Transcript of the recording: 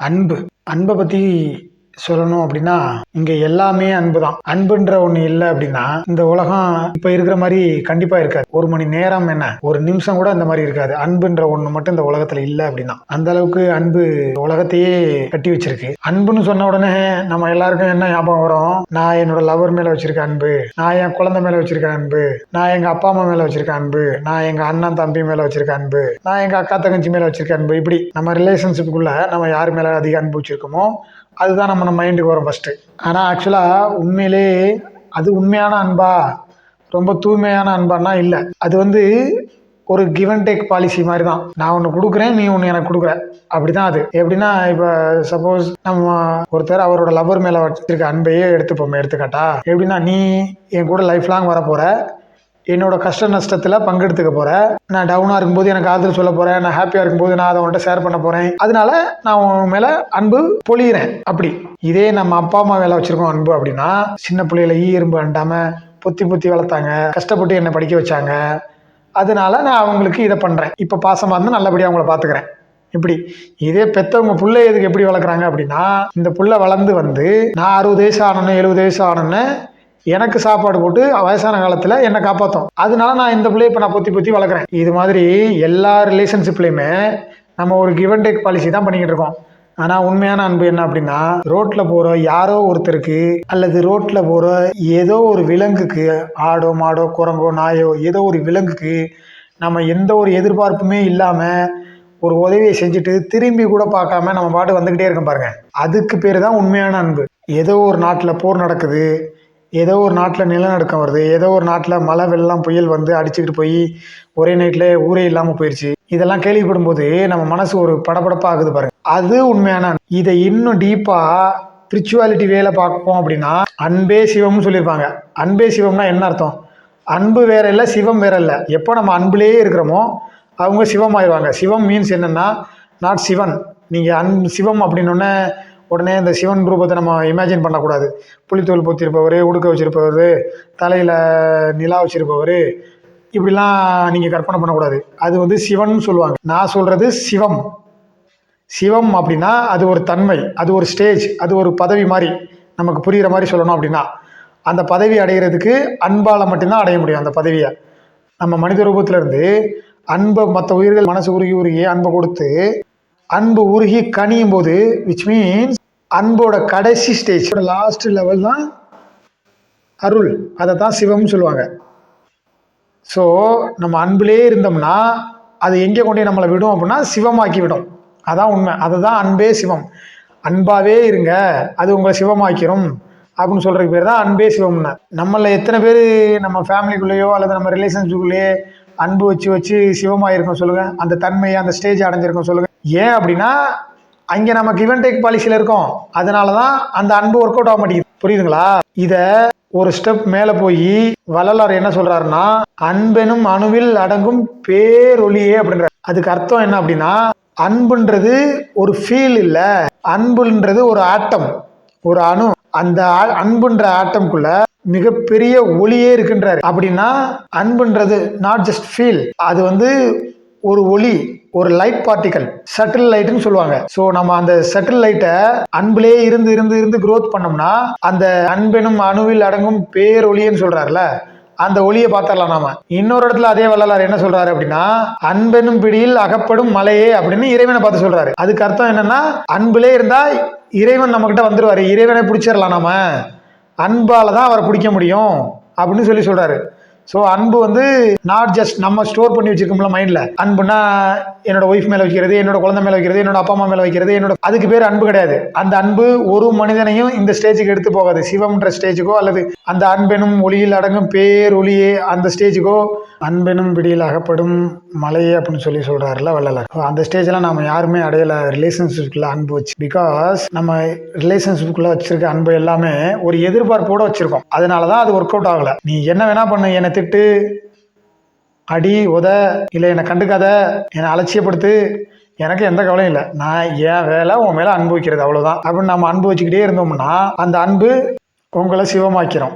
அன்பு. அன்பை பற்றி சொல்லணும் அப்படின்னா இங்கே எல்லாமே அன்பு தான் அன்புன்ற ஒன்று இல்லை அப்படின்னா இந்த உலகம் இப்போ இருக்கிற மாதிரி கண்டிப்பாக இருக்காது. ஒரு மணி நேரம் என்ன? ஒரு நிமிஷம் கூட அந்த மாதிரி இருக்காது. அன்புன்ற ஒன்று மட்டும் இந்த உலகத்தில் இல்லை அப்படின்னா. அந்த அளவுக்கு அன்பு உலகத்தையே கட்டி வச்சிருக்கு. அன்புன்னு சொன்ன உடனே நம்ம எல்லாருக்கும் என்ன ஞாபகம் வரும்? நான் என்னோட லவர் மேலே வச்சிருக்க அன்பு. நான் என் குழந்தை மேலே வச்சிருக்க அன்பு. நான் எங்கள் அப்பா அம்மா மேலே வச்சிருக்க அன்பு. நான் எங்கள் அண்ணன் தம்பி மேலே வச்சிருக்க அன்பு. நான் எங்கள் அக்கா தங்கச்சி மேலே வச்சிருக்க அன்பு. இப்படி நம்ம ரிலேஷன்ஷிப்புக்குள்ள நம்ம யார் மேலே அதிக அன்பு வச்சிருக்கோமோ அதுதான் நம்ம மைண்டுக்கு வரும் ஃபஸ்ட்டு ஆனால் ஆக்சுவலாக உண்மையிலே அது உண்மையான அன்பா ரொம்ப தூய்மையான அன்பானா இல்லை. அது வந்து ஒரு கிவ் அண்ட் டேக் பாலிசி மாதிரி தான் நான் ஒன்று கொடுக்குறேன் நீ ஒன்று எனக்கு கொடுக்குற. அப்படி தான் அது. எப்படின்னா இப்போ சப்போஸ் நம்ம ஒருத்தர் அவரோட லவர் மேலே வச்சிருக்க அன்பையே எடுத்துப்போம் எடுத்துக்காட்டா. எப்படின்னா நீ என் கூட லைஃப் லாங் வரப்போகிற என்னோட கஷ்ட நஷ்டத்தில் பங்கெடுத்துக்க போகிறேன் நான் டவுனாக இருக்கும்போது எனக்கு ஆதரவு சொல்ல போகிறேன் நான் ஹாப்பியாக இருக்கும்போது நான் அதை உன்ட்ட ஷேர் பண்ண போகிறேன் அதனால நான் உன் மேலே அன்பு பொழியிறேன். அப்படி. இதே நம்ம அப்பா அம்மா வேலை வச்சுருக்கோம் அன்பு அப்படின்னா சின்ன பிள்ளையில ஈ எறும்பு அண்டாமல் பொத்தி பொத்தி வளர்த்தாங்க. கஷ்டப்பட்டு என்னை படிக்க வச்சாங்க. அதனால நான் அவங்களுக்கு இதை பண்ணுறேன் இப்போ பாசமாக இருந்தால் நல்லபடியாக அவங்கள பார்த்துக்கிறேன் இப்படி. இதே பெத்தவங்க பிள்ளை எதுக்கு எப்படி வளர்க்குறாங்க அப்படின்னா இந்த புள்ள வளர்ந்து வந்து நான் அறுபது வயசு ஆனோன்னு எழுபது வயசு ஆனோன்னு எனக்கு சாப்பாடு போட்டு வயசான காலத்தில் என்னை காப்பாற்றும் அதனால நான் இந்த பிள்ளைய இப்போ நான் பொத்தி பொத்தி வளர்க்குறேன். இது மாதிரி எல்லா ரிலேஷன்ஷிப்லேயுமே நம்ம ஒரு கிவ் அண்ட் டேக் பாலிசி தான் பண்ணிக்கிட்டு இருக்கோம். ஆனால் உண்மையான அன்பு என்ன அப்படின்னா ரோட்டில் போகிற யாரோ ஒருத்தருக்கு அல்லது ரோட்டில் போகிற ஏதோ ஒரு விலங்குக்கு ஆடோ மாடோ குரங்கோ நாயோ ஏதோ ஒரு விலங்குக்கு நம்ம எந்த ஒரு எதிர்பார்ப்புமே இல்லாமல் ஒரு உதவியை செஞ்சுட்டு திரும்பி கூட பார்க்காம நம்ம பாட்டு வந்துக்கிட்டே இருக்கோம் பாருங்க. அதுக்கு பேர் தான் உண்மையான அன்பு. ஏதோ ஒரு நாட்டில் போர் நடக்குது. ஏதோ ஒரு நாட்டில் நிலநடுக்கம் வருது. ஏதோ ஒரு நாட்டில் மழை வெள்ளம் புயல் வந்து அடிச்சுக்கிட்டு போய் ஒரே நைட்டில் ஊரே இல்லாமல் போயிடுச்சு இதெல்லாம் கேள்விப்படும் போது நம்ம மனசு ஒரு படபடப்பாக ஆகுது பாருங்க. அது உண்மையான இதை இன்னும் டீப்பாக ஸ்பிரிச்சுவாலிட்டி வேலை பார்ப்போம் அப்படின்னா அன்பே சிவம்னு சொல்லியிருப்பாங்க. அன்பே சிவம்னா என்ன அர்த்தம்? அன்பு வேற இல்லை சிவம் வேற இல்லை. எப்போ நம்ம அன்புலேயே இருக்கிறோமோ அவங்க சிவம் ஆயிடுவாங்க சிவம் மீன்ஸ் என்னென்னா நாட் சிவன். நீங்கள் அன் சிவம் அப்படின்னொன்னே உடனே இந்த சிவன் ரூபத்தை நம்ம இமேஜின் பண்ணக்கூடாது. புளித்தோல் பொத்திருப்பவர் உடுக்க வச்சிருப்பவர் தலையில் நிலா வச்சுருப்பவர் இப்படிலாம் நீங்கள் கற்பனை பண்ணக்கூடாது. அது வந்து சிவன் சொல்லுவாங்க. நான் சொல்கிறது சிவம். சிவம் அப்படின்னா அது ஒரு தன்மை அது ஒரு ஸ்டேஜ் அது ஒரு பதவி மாதிரி நமக்கு புரிகிற மாதிரி சொல்லணும் அப்படின்னா. அந்த பதவி அடைகிறதுக்கு அன்பால் மட்டும்தான் அடைய முடியும் அந்த பதவியை. நம்ம மனித ரூபத்திலேருந்து அன்பை மற்ற உயிர்கள் மனசு உருகி உருகி அன்பை கொடுத்து அன்பு உருகி கனியும் போது விச் மீன்ஸ் அன்போட கடைசி ஸ்டேஜ் லாஸ்ட் லெவல் தான் அருள். அதை தான் சிவம்னு சொல்லுவாங்க. ஸோ நம்ம அன்பிலே இருந்தோம்னா அது எங்கே கொண்டு நம்மளை விடும் அப்படின்னா சிவமாக்கி விடும். அதான் உண்மை. அதுதான் அன்பே சிவம். அன்பாவே இருங்க அது உங்களை சிவமாக்கிரும் அப்படின்னு சொல்கிறதுக்கு பேர் தான் அன்பே சிவம்னா. நம்மள எத்தனை பேர் நம்ம ஃபேமிலிக்குள்ளேயோ அல்லது நம்ம ரிலேஷன்ஷிப்புக்குள்ளேயே அன்பு வச்சு வச்சு சிவமாயிருக்கோம் சொல்லுங்கள் அந்த தன்மையை அந்த ஸ்டேஜ் அடைஞ்சிருக்கோம் சொல்லுங்கள் ஏன் அப்படின்னா அங்கே நமக்கு இவன் டேக் பாலிசியில் இருக்கோம். அதனால தான் அந்த அன்பு ஒர்க் அவுட் ஆக மாட்டேங்குது. புரியுதுங்களா? இதை ஒரு ஸ்டெப் மேலே போய் வள்ளலார் என்ன சொல்றாருன்னா அன்பெனும் அணுவில் அடங்கும் பேரொளியே அப்படின்ற அதுக்கு அர்த்தம் என்ன அப்படின்னா அன்புன்றது ஒரு ஃபீல் இல்லை. அன்புன்றது ஒரு ஆட்டம். ஒரு அணு. அந்த அன்புன்ற ஆட்டம்குள்ள மிகப்பெரிய ஒளியே இருக்கின்றாரு. அப்படின்னா அன்புன்றது நாட் ஜஸ்ட் ஃபீல் அது வந்து ஒரு ஒளி ஒரு லைட் பார்ட்டிக்கல் சட்டில் லைட்னு சொல்லுவாங்க. ஸோ நம்ம அந்த சட்டில் லைட்டை அன்பிலே இருந்து இருந்து இருந்து க்ரோத் பண்ணோம்னா அந்த அன்பெனும் அணுவில் அடங்கும் பேரொளின்னு சொல்றாருல அந்த ஒளியை பார்த்தரலாம் நாம. இன்னொரு இடத்துல அதே வள்ளலார் என்ன சொல்றாரு அப்படின்னா அன்பெனும் பிடியில் அகப்படும் மலையே அப்படின்னு இறைவனை பார்த்து சொல்றாரு. அதுக்கு அர்த்தம் என்னன்னா அன்பிலே இருந்தா இறைவன் நம்ம கிட்ட வந்துருவாரு. இறைவனை பிடிச்சிடலாம் நாம. அன்பால தான் அவரை பிடிக்க முடியும் அப்படின்னு சொல்லி சொல்றாரு. ஸோ அன்பு வந்து நாட் ஜஸ்ட் நம்ம ஸ்டோர் பண்ணி வச்சிருக்கோம்ல மைண்டில் அன்புனா என்னோட ஒய்ஃப் மேலே வைக்கிறது என்னோட குழந்தை மேலே வைக்கிறது என்னோட அப்பா அம்மா மேலே வைக்கிறது என்னோட அதுக்கு பேர் அன்பு கிடையாது. அந்த அன்பு ஒரு மனிதனையும் இந்த ஸ்டேஜுக்கு எடுத்து போகாது. சிவம்ன்ற ஸ்டேஜுக்கோ அல்லது அந்த அன்பெனும் ஒளியில் அடங்கும் பேர் ஒளியே அந்த ஸ்டேஜுக்கோ அன்பெனும் பிடியில் அகப்படும் மலையே அப்படின்னு சொல்லி சொல்கிறாருல வள்ளலார். அந்த ஸ்டேஜ்லாம் நம்ம யாருமே அடையல ரிலேஷன்ஷிப்குள்ளே அன்பு வச்சு. பிகாஸ் நம்ம ரிலேஷன்ஷிப்குள்ளே வச்சிருக்க அன்பு எல்லாமே ஒரு எதிர்பார்ப்போட வச்சுருக்கோம். அதனால தான் அது ஒர்க் அவுட் ஆகலை. நீ என்ன வேணால் பண்ணு என்னை திட்டு அடி உத இல்லை என்னை கண்டுக்காத என்னை அலட்சியப்படுத்து எனக்கு எந்த கவலையும் இல்லை. நான் என் வேலை உன் மேலே அன்பு வைக்கிறது அவ்வளோதான் அப்படின்னு நம்ம அன்பு வச்சுக்கிட்டே இருந்தோம்னா அந்த அன்பு உங்களை சிவமாக்கிறோம்